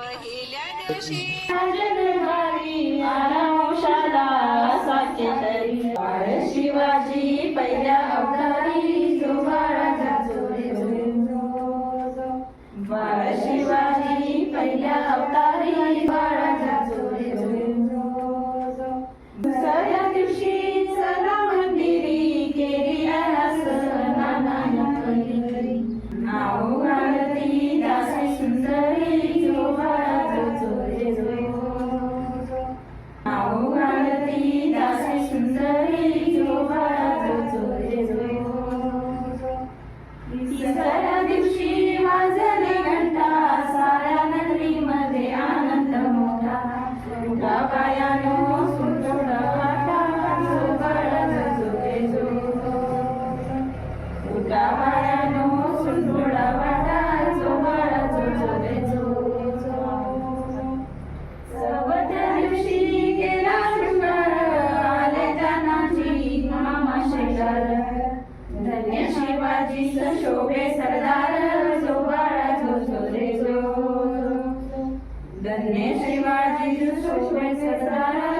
पहिल्या दिवशी आला शिवाजी पहिल्या जिस शोभे सरदार सोबाळा सोसोरे जो. धन्य शिवाजी शोभे सरदार.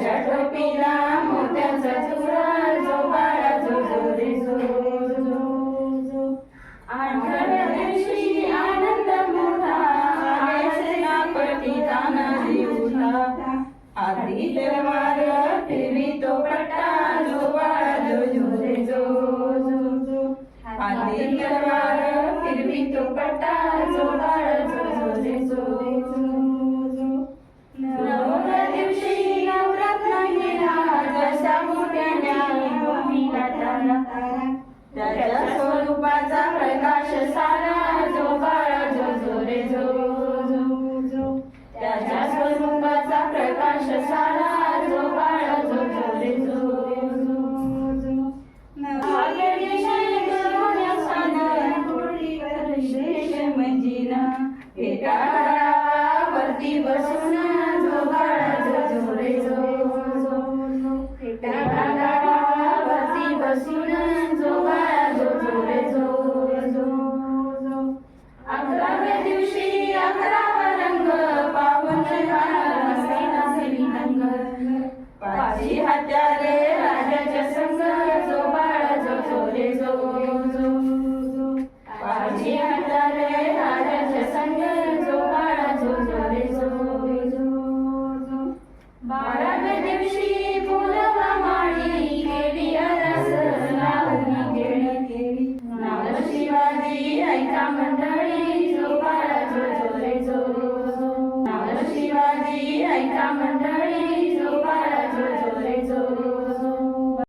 मोत्याच्या टोपीला दरबार फिरवी तो पट्टा जो बाळा जो जो दरबार फिरवी तो पट्टा त्याच्या स्वरूपाचा प्रकाश सारा जो बाळा जो जो रे जो जो त्याच्या स्वरूपाचा प्रकाश सारा जो बाळा जो जो रे जो बसून जो बाळा जो जो रे जो जो बसून